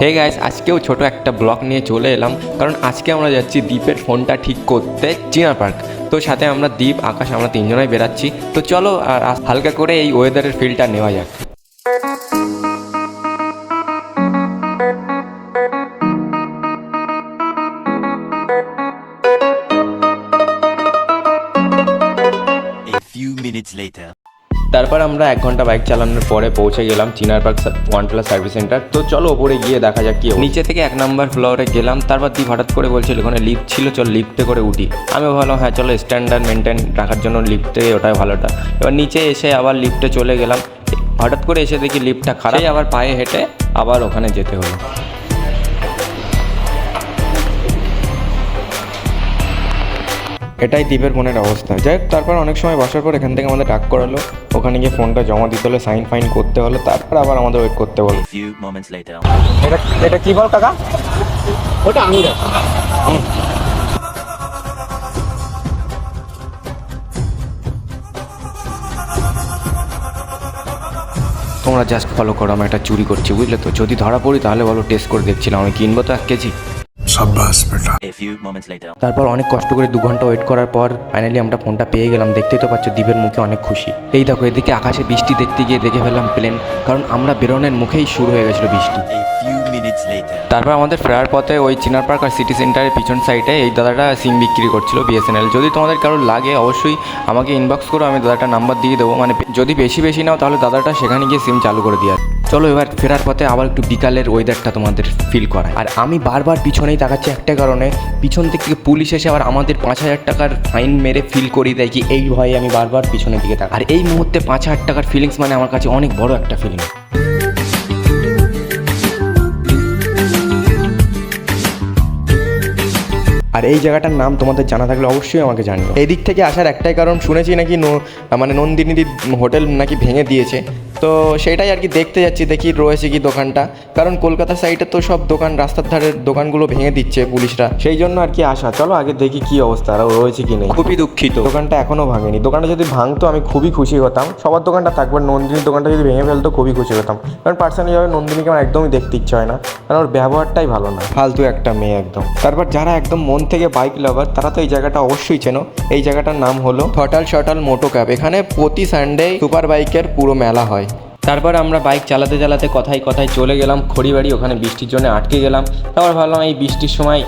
Hey guys আজকেও ছোট একটা ব্লগ নিয়ে চলে এলাম। কারণ আজকে আমরা যাচ্ছি দ্বীপের ফোনটা ঠিক করতে চিনার পার্ক। তো সাথে আমরা দ্বীপ, আকাশ, আমরা তিনজনাই বেরাচ্ছি তো চলো, আর হালকা করে এই ওয়েদারের ফিলটা নেওয়া যাক। A few minutes later. তারপর আমরা এক ঘণ্টা বাইক চালানোর পরে পৌঁছে গেলাম Chinar park OnePlus service centre. তো চলো ওপরে গিয়ে দেখা যাক কি নিচে থেকে এক নম্বর ফ্লোরে গেলাম তারপর দীপ হঠাৎ করে বলছিল ওখানে লিফট ছিল চল লিফটে করে উঠি। আমি ভাবলাম হ্যাঁ চলো স্ট্যান্ডার্ড মেনটেন রাখার জন্য লিফটে ওটাই ভালোটা। এবার নিচে এসে আবার লিফটে চলে গেলাম। হঠাৎ করে এসে দেখি লিফটটা খারাপ। আবার পায়ে হেঁটে আবার ওখানে যেতে হলো। এটাই দ্বীপের ফোনের অবস্থা। যাই হোক তারপর অনেক সময় বসার পর এখান থেকে আমাদের ডাক করালো। ওখানে গিয়ে ফোনটা জমা দিতে হলো সাইন ফাইন করতে হলো তারপর আবার আমাদের ওয়েট করতে বলো। A few moments later. এটা এটা কি বল কাকা? ওটা আঙুর তোমরা জাস্ট ফলো করো আমি একটা চুরি করছি বুঝলে তো? যদি ধরা পড়ি তাহলে বলো টেস্ট করে দেখছিলাম। আমি কিনবো তো এক KG. A few moments later. তারপর অনেক কষ্ট করে দু ঘণ্টা ওয়েট করার পর ফাইনালি আমরা ফোনটা পেয়ে গেলাম দেখতেই তো পাচ্ছ দ্বীপের মুখে অনেক খুশি এই দেখো এদিকে আকাশে বৃষ্টি দেখতে গিয়ে দেখে ফেললাম প্লেন কারণ আমরা বেরোনোর মুখেই শুরু হয়ে গেছিল বৃষ্টি A few minutes later. তারপর আমাদের ফেরার পথে ওই চিনার পার্ক আর সিটি সেন্টারের পিছন সাইডে এই দাদাটা সিম বিক্রি করছিল বিএসএনএল যদি তোমাদের কারোর লাগে অবশ্যই আমাকে ইনবক্স করো আমি দাদাটা নাম্বার দিয়ে দেবো মানে যদি বেশি বেশি নাও তাহলে দাদাটা সেখানে গিয়ে সিম চালু করে দিয়ে। চলো এবার ফেরার পথে আবার একটু বিকালের ওয়েদারটা তোমাদের ফিল করায় আর আমি বারবার পিছনেই তাকাচ্ছি একটা কারণে, পিছন থেকে পুলিশ এসে আবার আমাদের পাঁচ হাজার টাকার ফাইন মেরে ফিল করিয়ে দেয় কি এই ভয়ে আমি বারবার পিছনের দিকে তাকাই। আর এই মুহূর্তে পাঁচ হাজার টাকার ফিলিংস মানে আমার কাছে অনেক বড় একটা ফিলিং আর এই জায়গাটার নাম তোমাদের জানা থাকলে অবশ্যই আমাকে জানিও। এই দিক থেকে আসার একটাই কারণ শুনেছি নাকি মানে নন্দিনীদির হোটেল নাকি ভেঙে দিয়েছে। তো সেটাই আর কি দেখতে যাচ্ছি দেখি রয়েছে কি দোকানটা। কারণ কলকাতা সাইডে তো সব দোকান রাস্তার ধারের দোকানগুলো ভেঙে দিচ্ছে পুলিশরা। সেই জন্য আর কি আসা। চলো আগে দেখি কি অবস্থা আর রয়েছে কি নেই। খুবই দুঃখিত। দোকানটা এখনও ভাঙেনি। দোকানটা যদি ভাঙতো আমি খুবই খুশি হতাম। সবার দোকানটা থাকবে নন্দিনীর দোকানটা যদি ভেঙে ফেলতো খুবই খুশি হতাম। কারণ পার্সোনালিভাবে নন্দিনীকে আমার একদমই দেখতে ইচ্ছা হয় না। কারণ ওর ব্যবহারটাই ভালো না। ফালতু একটা মেয়ে একদম। তারপর যারা একদম মন থেকে বাইক লাভার তারা তো এই জায়গাটা অবশ্যই চেনো। এই জায়গাটার নাম হলো থটাল শটাল মোটো ক্যাব এখানে প্রতি সানডে সুপার বাইকের পুরো মেলা হয়। তারপর আমরা বাইক চালাতে চালাতে কথায় কথায় চলে গেলাম খড়িবাড়ি ওখানে বৃষ্টির জন্য আটকে গেলাম। তারপর ভাবলাম এই বৃষ্টির সময়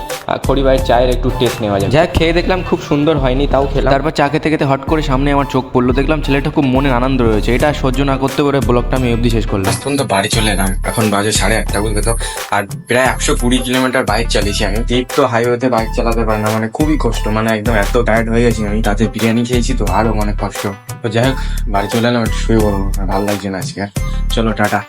খড়িবাড়ির চায়ের একটু টেস্ট নেওয়া যায় যা খেয়ে দেখলাম খুব সুন্দর হয়নি তাও খেলাম। তারপর চা খেতে খেতে হট করে সামনে আমার চোখ পড়ল দেখলাম ছেলেটা খুব মনের আনন্দ রয়েছে। এটা সহ্য না করতে পারে ব্লগটা আমি অবধি শেষ করলাম। এখন তো বাড়ি চলে এলাম এখন বাজে সাড়ে আটটা বুঝলে তো। আর প্রায় একশো কুড়ি কিলোমিটার বাইক চালিয়েছি আমি। ঠিক তো হাইওয়েতে বাইক চালাতে পারে না মানে খুবই কষ্ট মানে একদম এত টায়ার্ড হয়ে গেছি আমি। তাতে বিরিয়ানি খেয়েছি তো আরও অনেক কষ্ট। তো যাই হোক, বাড়ি চলে এলাম, একটু শুয়ে পড়ব ভালো লাগছে না আজকে। চলো, টাটা